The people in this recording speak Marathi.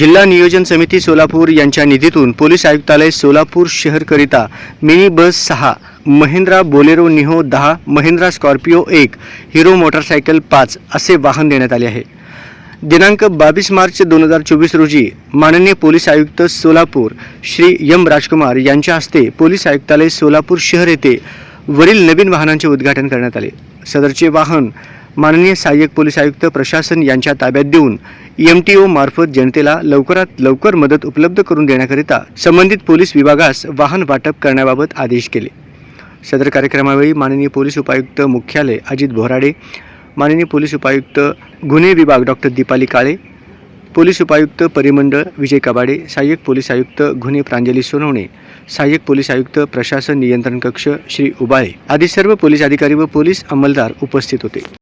जिल्हा नियोजन समिती सोलापूर यांच्या निधीतून पोलीस आयुक्तालय सोलापूर शहरकरिता मिनी बस सहा महिंद्रा बोलेरो निहो दहा महिंद्रा स्कॉर्पिओ एक हिरो मोटरसायकल पाच असे वाहन देण्यात आले आहे. दिनांक बावीस मार्च दोन हजार चोवीस रोजी माननीय पोलीस आयुक्त सोलापूर श्री एम राजकुमार यांच्या हस्ते पोलीस आयुक्तालय सोलापूर शहर येथे वरील नवीन वाहनांचे उद्घाटन करण्यात आले. सदरचे वाहन माननीय सहाय्यक पोलीस आयुक्त प्रशासन यांच्या ताब्यात देऊन एम टी ओ मार्फत जनतेला लवकरात लवकर मदत उपलब्ध करून देण्याकरिता संबंधित पोलीस विभागास वाहन वाटप करण्याबाबत आदेश केले. सदर कार्यक्रमावेळी माननीय पोलीस उपायुक्त मुख्यालय अजित भोराडे माननीय पोलीस उपायुक्त गुन्हे विभाग डॉक्टर दीपाली काळे पोलीस उपायुक्त परिमंडळ विजय कबाडे सहाय्यक पोलीस आयुक्त गुन्हे प्रांजली सोनवणे सहाय्यक पोलीस आयुक्त प्रशासन नियंत्रण कक्ष श्री उबाळे आदी सर्व पोलीस अधिकारी व पोलीस अंमलदार उपस्थित होते.